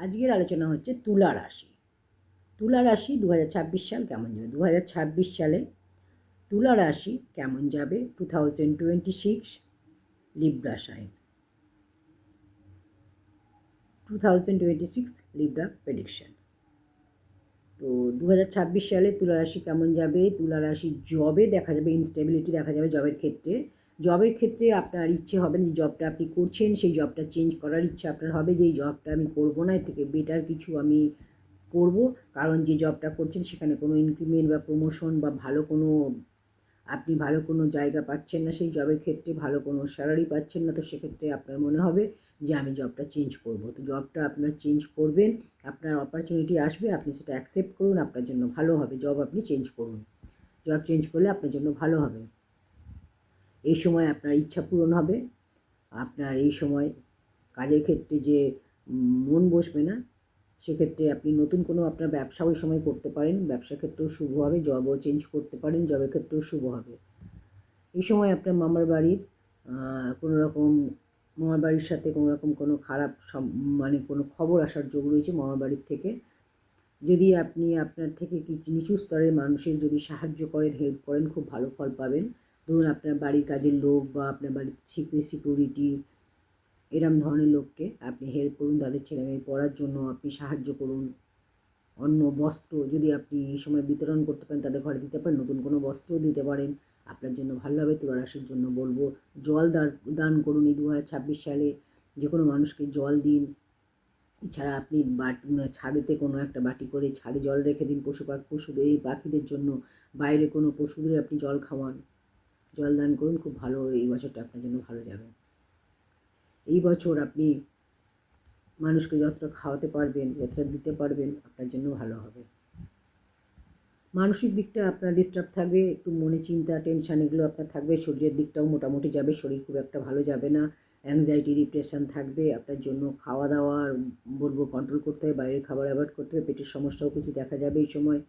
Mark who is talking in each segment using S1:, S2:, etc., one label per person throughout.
S1: আজকের আলোচনা হচ্ছে তুলা রাশি। তুলা রাশি দু হাজার ছাব্বিশ সাল কেমন যাবে? দু হাজার ছাব্বিশ সালে তুলা রাশি কেমন যাবে? Two thousand twenty six Libra sign. Two thousand twenty six Libra prediction. তো দু হাজার ছাব্বিশ সালে তুলা রাশি কেমন যাবে? তুলা রাশি জবে দেখা যাবে, ইনস্টেবিলিটি দেখা যাবে জবের ক্ষেত্রে। জবের ক্ষেত্রে আপনার ইচ্ছে হবে যে জবটা আপনি করছেন, সেই জবটা চেঞ্জ করার ইচ্ছে আপনার হবে যে, এই জবটা আমি করব না, এর থেকে বেটার কিছু আমি করব। কারণ যে জবটা করছেন, সেখানে কোনো ইনক্রিমেন্ট বা প্রমোশন বা ভালো কোনো, আপনি ভালো কোনো জায়গা পাচ্ছেন না, সেই জবের ক্ষেত্রে ভালো কোনো স্যালারি পাচ্ছেন না, তো সেক্ষেত্রে আপনার মনে হবে যে, আমি জবটা চেঞ্জ করব। তো জবটা আপনার চেঞ্জ করবেন, আপনার অপরচুনিটি আসবে, আপনি সেটা অ্যাকসেপ্ট করুন, আপনার জন্য ভালো হবে। জব আপনি চেঞ্জ করুন। জব চেঞ্জ করলে আপনার জন্য ভালো হবে। এই সময় আপনার ইচ্ছা পূরণ হবে। আপনার এই সময় কাজের ক্ষেত্রে যে মন বসবে না, সেক্ষেত্রে আপনি নতুন কোনো আপনার ব্যবসা ওই সময় করতে পারেন। ব্যবসার ক্ষেত্রেও শুভ হবে, জবও চেঞ্জ করতে পারেন জবের ক্ষেত্রেও শুভ হবে। এই সময় আপনার মামার বাড়ির কোনো রকম, মামার বাড়ির সাথে কোনো রকম কোনো খারাপ মানে কোনো খবর আসার যোগ রয়েছে মামার বাড়ির থেকে। যদি আপনি আপনার থেকে কিছু, নিচু স্তরের মানুষের যদি সাহায্য করেন হেল্প করেন, খুব ভালো ফল পাবেন। ধরুন আপনার বাড়ির কাজের লোক বা আপনার বাড়ির সিকিউরিটি এরম ধরনের লোককে আপনি হেল্প করুন, তাদের ছেলে মেয়ে পড়ার জন্য আপনি সাহায্য করুন। অন্য বস্ত্র যদি আপনি এই সময় বিতরণ করতে পারেন, তাদের ঘরে দিতে পারেন, নতুন কোনো বস্ত্রও দিতে পারেন। আপনার জন্য ভালোভাবে হবে তুলারাশির জন্য বলব, জল দান করুন এই দু ছাব্বিশ সালে। যে কোনো মানুষকে জল দিন। এছাড়া আপনি বাট ছাদেতে কোনো একটা বাটি করে ছাদে জল রেখে দিন পশু পাখি পশুদের পাখিদের জন্য। বাইরে কোনো পশুদের আপনি জল খাওয়ান। জল দান করুন, খুব ভালো এই বছরটা আপনার জন্য ভালো যাবে। এই বছর আপনি মানুষকে যতটা খাওয়াতে পারবেন, যতটা দিতে পারবেন, আপনার জন্য ভালো হবে। মানসিক দিকটা আপনার ডিস্টার্ব থাকবে, একটু মনে চিন্তা টেনশান এগুলো আপনার থাকবে, শরীরের দিকটাও মোটামুটি যাবে, শরীর খুব একটা ভালো যাবে না অ্যাংজাইটি ডিপ্রেশন থাকবে, আপনার জন্য খাওয়া দাওয়া বলব কন্ট্রোল করতে হবে বাইরের খাবার অ্যাভয়েড করতে হবে পেটের সমস্যাও কিছু দেখা যাবে এই সময়।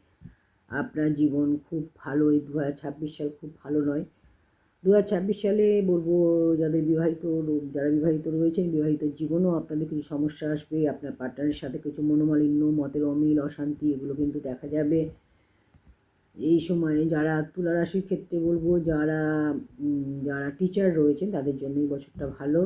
S1: আপনার জীবন খুব ভালো, এই দু হাজার ছাব্বিশ সাল খুব ভালো নয়। দু হাজার ছাব্বিশ সালে বলব যাদের বিবাহিত যারা বিবাহিত রয়েছেন, বিবাহিত জীবনেও আপনাদের কিছু সমস্যা আসবে, আপনার পার্টনারের সাথে কিছু মনোমালিন্য, মতের অমিল, অশান্তি, এগুলো কিন্তু দেখা যাবে। এই সময়ে যারা তুলা রাশির ক্ষেত্রে বলব, যারা যারা টিচার রয়েছেন, তাদের জন্য এই বছরটা ভালো।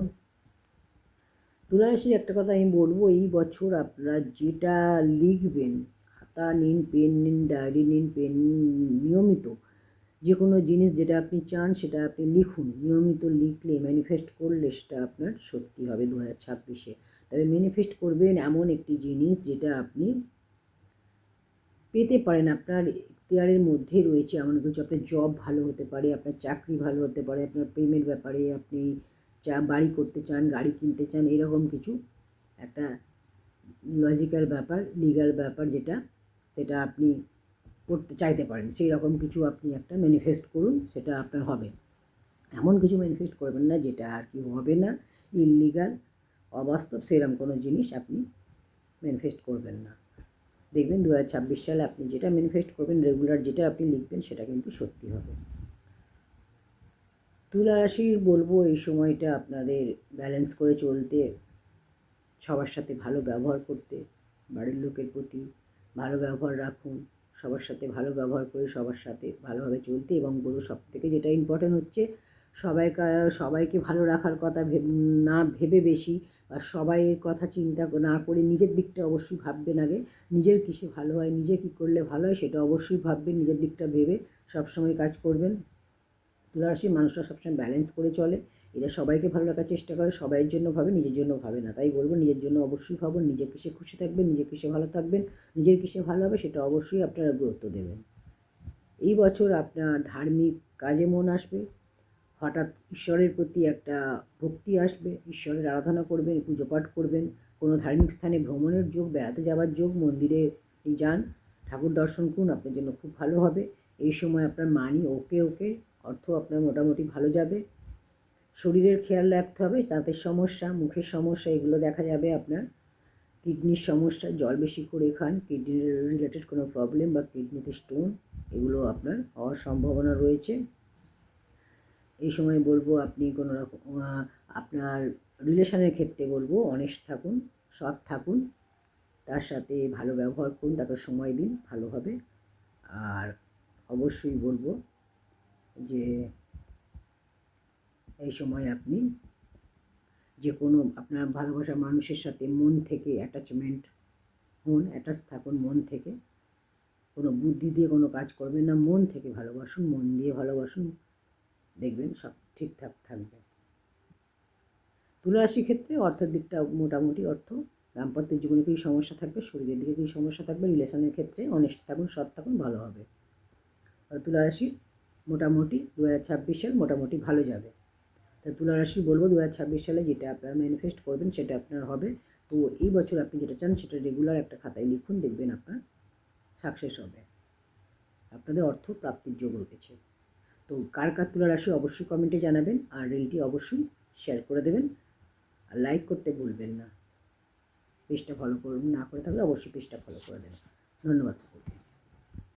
S1: তুলা রাশির একটা কথা আমি বলব, এই বছর আপনারা যেটা লিখবেন, খাতা, নিন, পেন নিন, ডায়েরি নিন, পেন নিয়মিত যে কোনো জিনিস যেটা আপনি চান, সেটা আপনি লিখুন। নিয়মিত লিখলে ম্যানিফেস্ট করলে সেটা আপনার সত্যি হবে দু হাজার ছাব্বিশে। তবে ম্যানিফেস্ট করবেন এমন একটি জিনিস যেটা আপনি পেতে পারেন। আপনার ইখতিয়ারের মধ্যে রয়েছে এমন কিছু। আপনার জব ভালো হতে পারে, আপনার চাকরি ভালো হতে পারে, আপনার প্রেমের ব্যাপারে আপনি চা, বাড়ি করতে চান, গাড়ি কিনতে চান, এরকম কিছু একটা লজিক্যাল ব্যাপার লিগাল ব্যাপার যেটা, সেটা আপনি করতে চাইতে পারেন। সেই রকম কিছু আপনি একটা ম্যানিফেস্ট করুন, সেটা আপনার হবে। এমন কিছু ম্যানিফেস্ট করবেন না, যেটা আর কি হবে না। ইললিগাল অবাস্তব সেরকম কোনো জিনিস আপনি ম্যানিফেস্ট করবেন না। দেখবেন দু হাজার ছাব্বিশ সালে আপনি যেটা ম্যানিফেস্ট করবেন রেগুলার যেটা আপনি লিখবেন, সেটা কিন্তু সত্যি হবে। তুলা রাশির বলব, এই সময়টা আপনাদের ব্যালেন্স করে চলতে, সবার সাথে ভালো ব্যবহার করতে, বাড়ির লোকের প্রতি ভালো ব্যবহার রাখুন। সবার সাথে ভালো ব্যবহার করে সবার সাথে ভালোভাবে চলতে এবং বলব সব থেকে যেটা ইম্পর্টেন্ট হচ্ছে সবাইকে সবাইকে ভালো রাখার কথা না ভেবে বেশি বা সবাইয়ের কথা চিন্তা না করে নিজের দিকটা অবশ্যই ভাববেন আগে। নিজের কিসে ভালো হয়, নিজে কী করলে ভালো হয় সেটা অবশ্যই ভাববেন, নিজের দিকটা ভেবে সবসময় কাজ করবেন। তুলারাশির মানুষরা সবসময় ব্যালেন্স করে চলে। এরা সবাইকে ভালো রাখার চেষ্টা করে, সবাইয়ের জন্য ভাবে, নিজের জন্য ভাবে না। তাই বলব, নিজের জন্য অবশ্যই ভাবুন, নিজের কিসে খুশি থাকবেন, নিজের কিসে ভালো থাকবেন, নিজের কিসে ভালো হবে সেটা অবশ্যই আপনারা গুরুত্ব দেবেন। এই বছর আপনার ধার্মিক কাজে মন আসবে, হঠাৎ ঈশ্বরের প্রতি একটা ভক্তি আসবে, ঈশ্বরের আরাধনা করবেন, পুজো পাঠ করবেন, কোনো ধার্মিক স্থানে ভ্রমণের যোগ, বেড়াতে যাওয়ার যোগ, মন্দিরে যান, ঠাকুর দর্শন করুন, আপনার জন্য খুব ভালো হবে। এই সময় আপনার মানি ওকে ওকে, অর্থ আপনার মোটামুটি ভালো যাবে। শরীরের খেয়াল রাখতে হবে দাঁতের সমস্যা, মুখের সমস্যা, এগুলো দেখা যাবে আপনার। কিডনির সমস্যা জল বেশি করে খান কিডনি রিলেটেড কোনো প্রবলেম বা কিডনিতে স্টোন এগুলো আপনার হওয়ার সম্ভাবনা রয়েছে। এই সময় বলব আপনি কোনো রকম আপনার রিলেশনের ক্ষেত্রে বলব অনেস্ট থাকুন, সৎ থাকুন, তার সাথে ভালো ব্যবহার করুন তাকে সময় দিন ভালোভাবে আর অবশ্যই বলব যে এই সময় আপনি যে কোনো আপনার ভালোবাসা মানুষের সাথে মন থেকে অ্যাটাচমেন্ট হন অ্যাটাচ থাকুন মন থেকে। কোনো বুদ্ধি দিয়ে কোনো কাজ করবেন না, মন থেকে ভালোবাসুন, মন দিয়ে ভালোবাসুন। দেখবেন সব ঠিকঠাক থাকবে। তুলা রাশির ক্ষেত্রে অর্থের দিকটা মোটামুটি অর্থ। দাম্পত্য জীবনে কিছু সমস্যা থাকবে? শরীরের দিকে কিছু সমস্যা থাকবে? রিলেশনের ক্ষেত্রে অনেস্ট থাকুন, সৎ থাকুন, ভালো হবে। আর তুলা মোটামুটি দু হাজার ছাব্বিশ সাল মোটামুটি ভালো যাবে। তা তুলা রাশি বলব দু হাজার ছাব্বিশ সালে যেটা আপনারা ম্যানিফেস্ট করবেন সেটা আপনার হবে। তো এই বছর আপনি যেটা চান সেটা রেগুলার একটা খাতায় লিখুন, দেখবেন আপনার সাকসেস হবে। আপনাদের অর্থ প্রাপ্তির যোগ রয়েছে। তো কার কার তুলা রাশি অবশ্যই কমেন্টে জানাবেন আর রিলটি অবশ্যই শেয়ার করে দেবেন। আর লাইক করতে ভুলবেন না। পেজটা ফলো করুন, না করে থাকলে অবশ্যই পেজটা ফলো করে দেবেন। ধন্যবাদ সকলকে।